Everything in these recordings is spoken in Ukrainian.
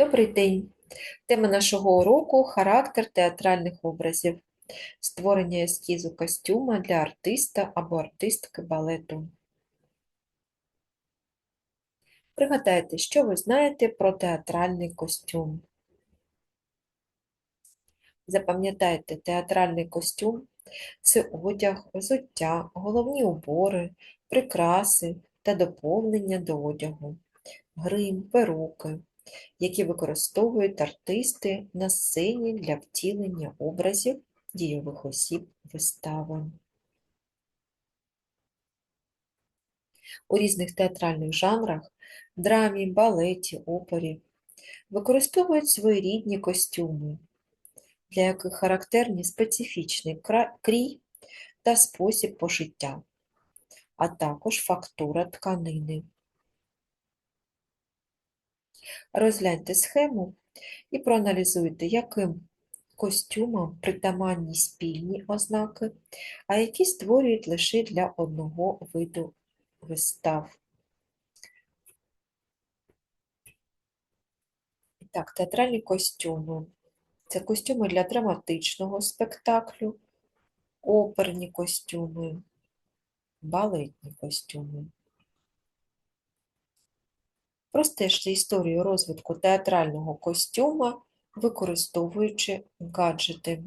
Добрий день! Тема нашого уроку характер театральних образів, створення ескізу костюма для артиста або артистки балету. Пригадайте, що ви знаєте про театральний костюм. Запам'ятайте, театральний костюм це одяг, взуття, головні убори, прикраси та доповнення до одягу, грим, перуки які використовують артисти на сцені для втілення образів дійових осіб вистави. У різних театральних жанрах драмі, балеті, опері використовують своєрідні костюми, для яких характерні специфічний крій та спосіб пошиття, а також фактура тканини. Розгляньте схему і проаналізуйте, яким костюмам притаманні спільні ознаки, а які створюють лише для одного виду вистав. Так, театральні костюми. Це костюми для драматичного спектаклю, оперні костюми, балетні костюми. Простежте історію розвитку театрального костюма, використовуючи гаджети.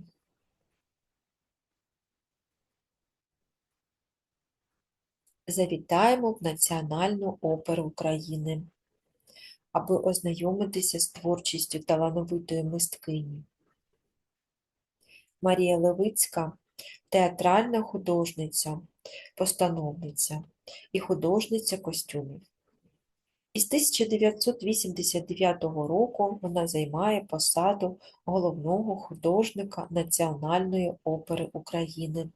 Завітаємо в Національну оперу України, аби ознайомитися з творчістю талановитої мисткині. Марія Левицька театральна художниця, постановниця і художниця костюмів. Із 1989 року вона займає посаду головного художника Національної опери України.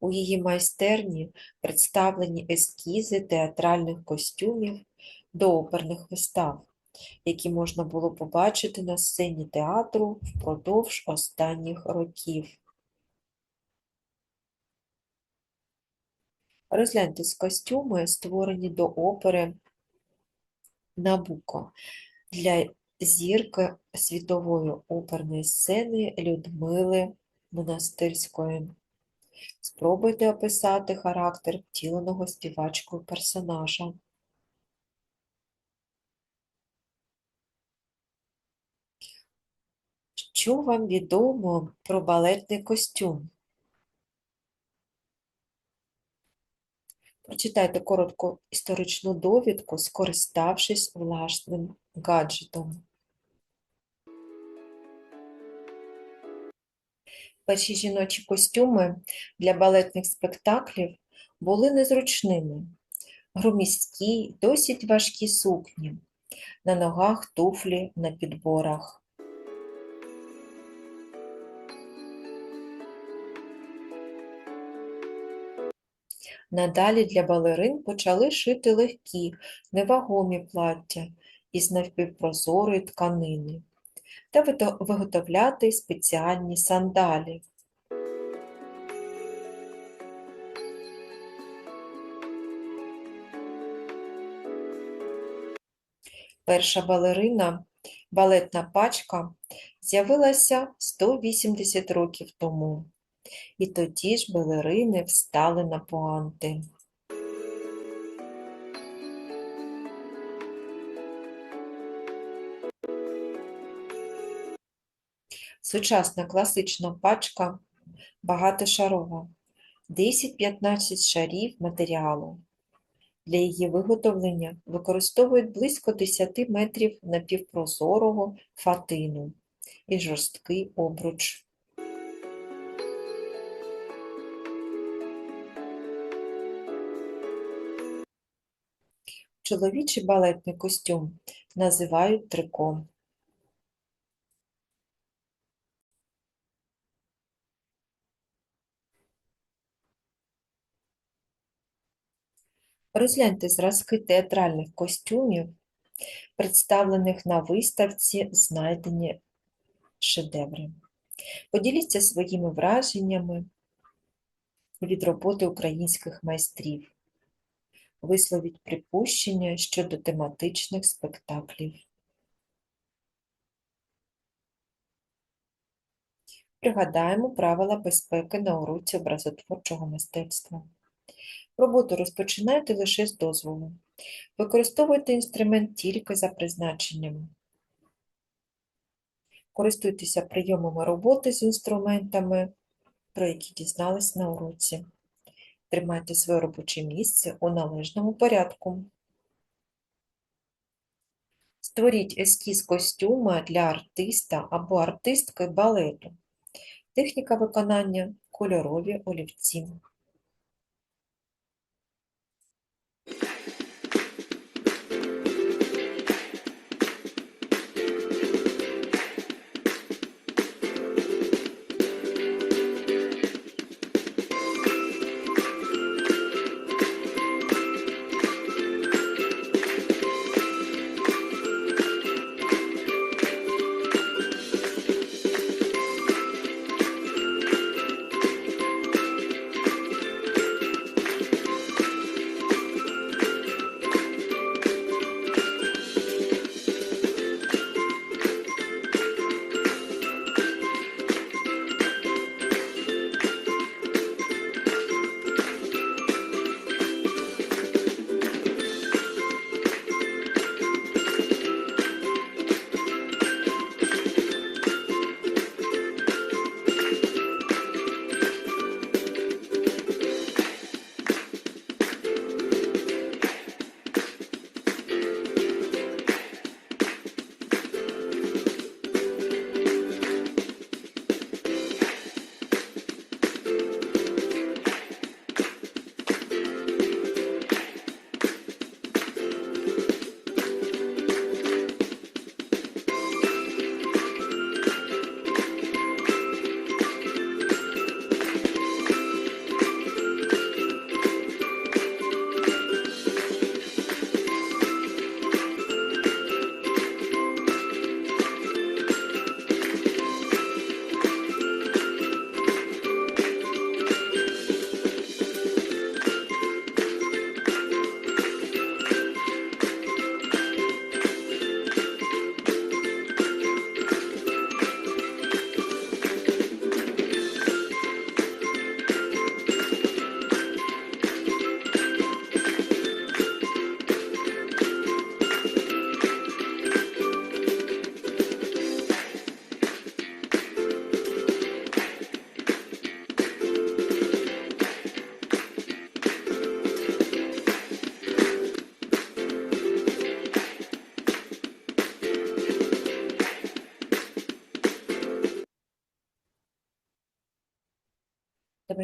У її майстерні представлені ескізи театральних костюмів до оперних вистав, які можна було побачити на сцені театру впродовж останніх років. Розгляньте костюми, створені до опери Набуко для зірки світової оперної сцени Людмили Монастирської. Спробуйте описати характер втіленого співачкою персонажа. Що вам відомо про балетний костюм? Прочитайте коротку історичну довідку, скориставшись власним гаджетом. Перші жіночі костюми для балетних спектаклів були незручними, громісткі, досить важкі сукні, на ногах туфлі на підборах. Надалі для балерин почали шити легкі, невагомі плаття із навпівпрозорої тканини та виготовляти спеціальні сандалі. Перша балерина, балетна пачка, з'явилася 180 років тому. І тоді ж балерини встали на пуанти. Сучасна класична пачка багатошарова, 10-15 шарів матеріалу. Для її виготовлення використовують близько 10 метрів напівпрозорого фатину і жорсткий обруч. Чоловічий балетний костюм називають трико. Розгляньте зразки театральних костюмів, представлених на виставці знайдені шедеври. Поділіться своїми враженнями від роботи українських майстрів. Висловіть припущення щодо тематичних спектаклів. Пригадаємо правила безпеки на уроці образотворчого мистецтва. Роботу розпочинайте лише з дозволу. Використовуйте інструмент тільки за призначенням. Користуйтеся прийомами роботи з інструментами, про які дізнались на уроці. Тримайте своє робоче місце у належному порядку. Створіть ескіз костюма для артиста або артистки балету. Техніка виконання – кольорові олівці.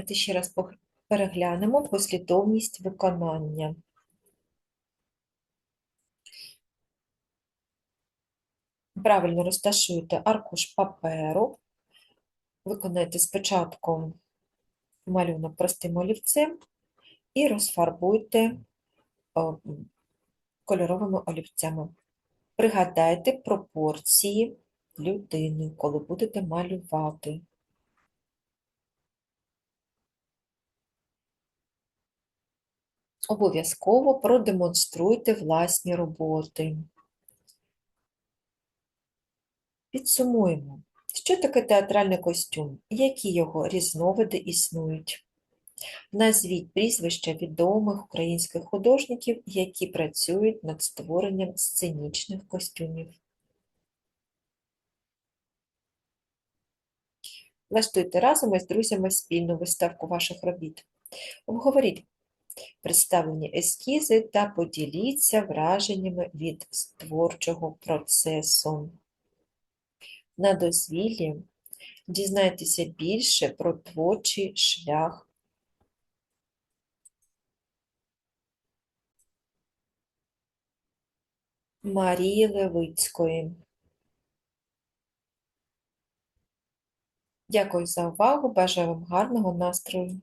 Давайте ще раз переглянемо послідовність виконання. Правильно розташуйте аркуш паперу. Виконайте спочатку малюнок простим олівцем і розфарбуйте кольоровими олівцями. Пригадайте пропорції людини, коли будете малювати. Обов'язково продемонструйте власні роботи. Підсумуємо. Що таке театральний костюм? Які його різновиди існують? Назвіть прізвища відомих українських художників, які працюють над створенням сценічних костюмів. Влаштуйте разом із друзями спільну виставку ваших робіт. Обговоріть представлені ескізи та поділіться враженнями від творчого процесу. На дозвіллі дізнайтеся більше про творчий шлях Марії Левицької. Дякую за увагу, бажаю вам гарного настрою.